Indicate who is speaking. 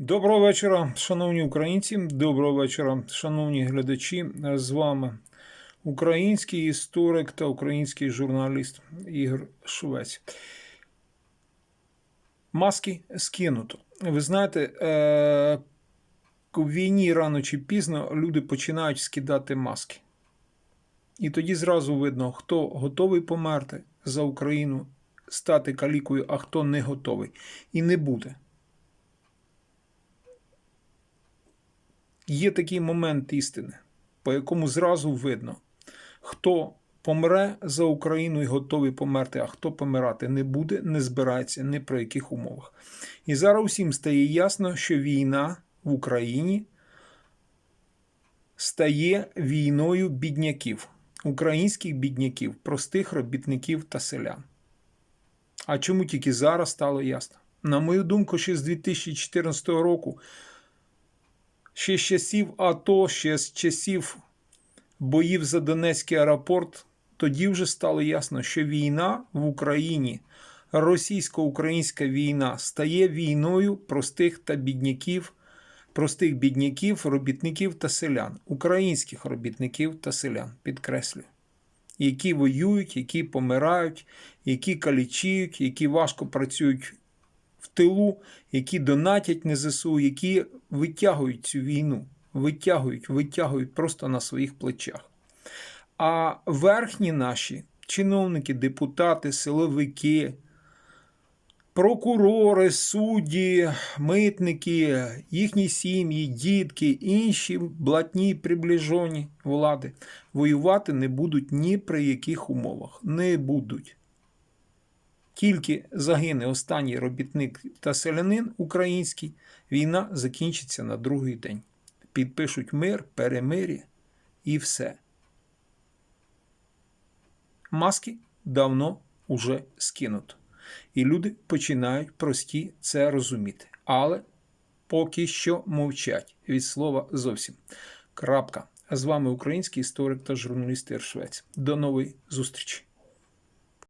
Speaker 1: Доброго вечора, шановні українці. Доброго вечора, шановні глядачі. З вами український історик та український журналіст Ігор Швець. Маски скинуто. Ви знаєте, е- у війні рано чи пізно люди починають скидати маски. І тоді зразу видно, хто готовий померти за Україну, стати калікою, а хто не готовий. І не буде. Є такий момент істини, по якому зразу видно, хто помре за Україну і готовий померти, а хто помирати не буде, не збирається ні про яких умовах. І зараз усім стає ясно, що війна в Україні стає війною бідняків, українських бідняків, простих робітників та селян. А чому тільки зараз стало ясно? На мою думку, ще з 2014 року ще з часів АТО, ще з часів боїв за Донецький аеропорт, тоді вже стало ясно, що війна в Україні, російсько-українська війна, стає війною простих та бідняків, простих бідняків, робітників та селян, українських робітників та селян, підкреслюю. Які воюють, які помирають, які калічіють, які важко працюють в тилу, які донатять на ЗСУ, які витягують цю війну, витягують, витягують просто на своїх плечах. А верхні наші чиновники, депутати, силовики, прокурори, судді, митники, їхні сім'ї, дітки, інші блатні приближені влади воювати не будуть ні при яких умовах. Не будуть. Тільки загине останній робітник та селянин український, війна закінчиться на другий день. Підпишуть мир, перемир'я і все. Маски давно уже скинуто. І люди починають прості це розуміти. Але поки що мовчать від слова зовсім. Крапка. А з вами український історик та журналіст Ір Швець. До нової зустрічі!